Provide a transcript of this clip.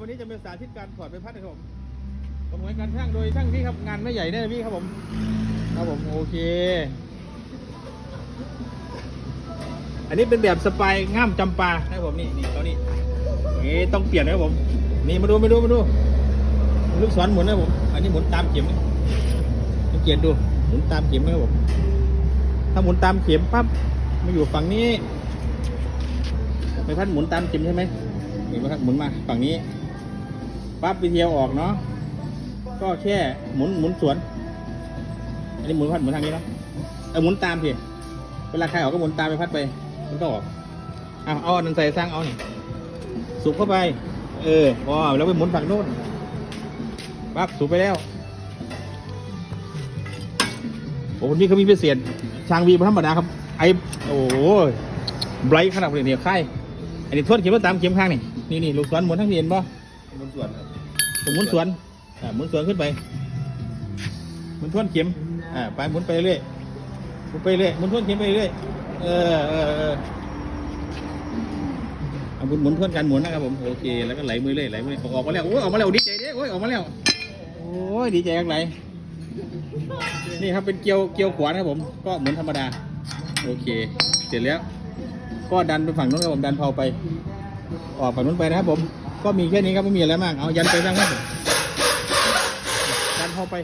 วันนี้จะเป็นสาธิตการถอดใบพัดนะครับผมประมวลการช่างโดยช่างพี่ครับงานไม่ใหญ่แน่พี่ครับผมครับผมโอเค อันนี้เป็นแบบสปายง่ามจำปานะครับผมนี่นี่ตัวนี้นี่ต้องเปลี่ยนนะครับผม นี่มาดูมาดูมาดูลูกศรหมุนนะครับผม อันนี้หมุนตามเข็มสังเกตดูหมุนตามเข็มนะครับผมถ้าหมุนตามเข็มปั๊บมาอยู่ฝั่งนี้ใบพัดหมุนตามเข็มใช่ไหมเห็นไหมครับหมุนมาฝั่งนี้ ปั๊บไปเทียวออกเนาะก็แค่หมุนหมุนสวน อันนี้หมุนพัดหมุนทางนี้เนาะเออหมุนตามสิเวลาใครออกก็หมุนตามไปพัดไปมันก็ออกเอาเอาอันนั้นใส่สร้างเอานี่สูบเข้าไป เออพอแล้วไปหมุนฝั่งโน้นปั๊บสูบไปแล้วโอ้คนนี้เขามีพิเศษช่างวีธรรมดาครับ ไอโอ้โหไบรท์ขนาดนี้เนี่ยค่ายอันนี้ทวนเข็มตามเข็มข้างนี่นี่นี่ลูกศรหมุนทั้งเห็นป่ะ บนสวนครับผมหมุนสวนอ่าหมุนสวนขึ้นไปหมุนทวนเข็มอ่าไปหมุนไปเรื่อยหมุนไปเรื่อยหมุนทวนเข็มไปเรื่อยเออเออเออเอาหมุนหมุนทวนกันหมุนนะครับผมโอเคแล้วก็ไหลมือเรื่อยไหลมือออกมาแล้วโอ้ยออกมาแล้วดีใจเด้โอ้ยออกมาแล้วโอ้ยดีใจกันไหลนี่ครับเป็นเกลียวเกลียวขวานครับผม ก็เหมือนธรรมดา โอเค เสร็จแล้ว ก็ดันไปฝั่งนู้นครับผมดันเผาไป ออกฝั่งนู้นไปนะครับผม ก็มีแค่นี้ครับไม่มีอะไรมาก เอายันไปบ้างครับยันพอไป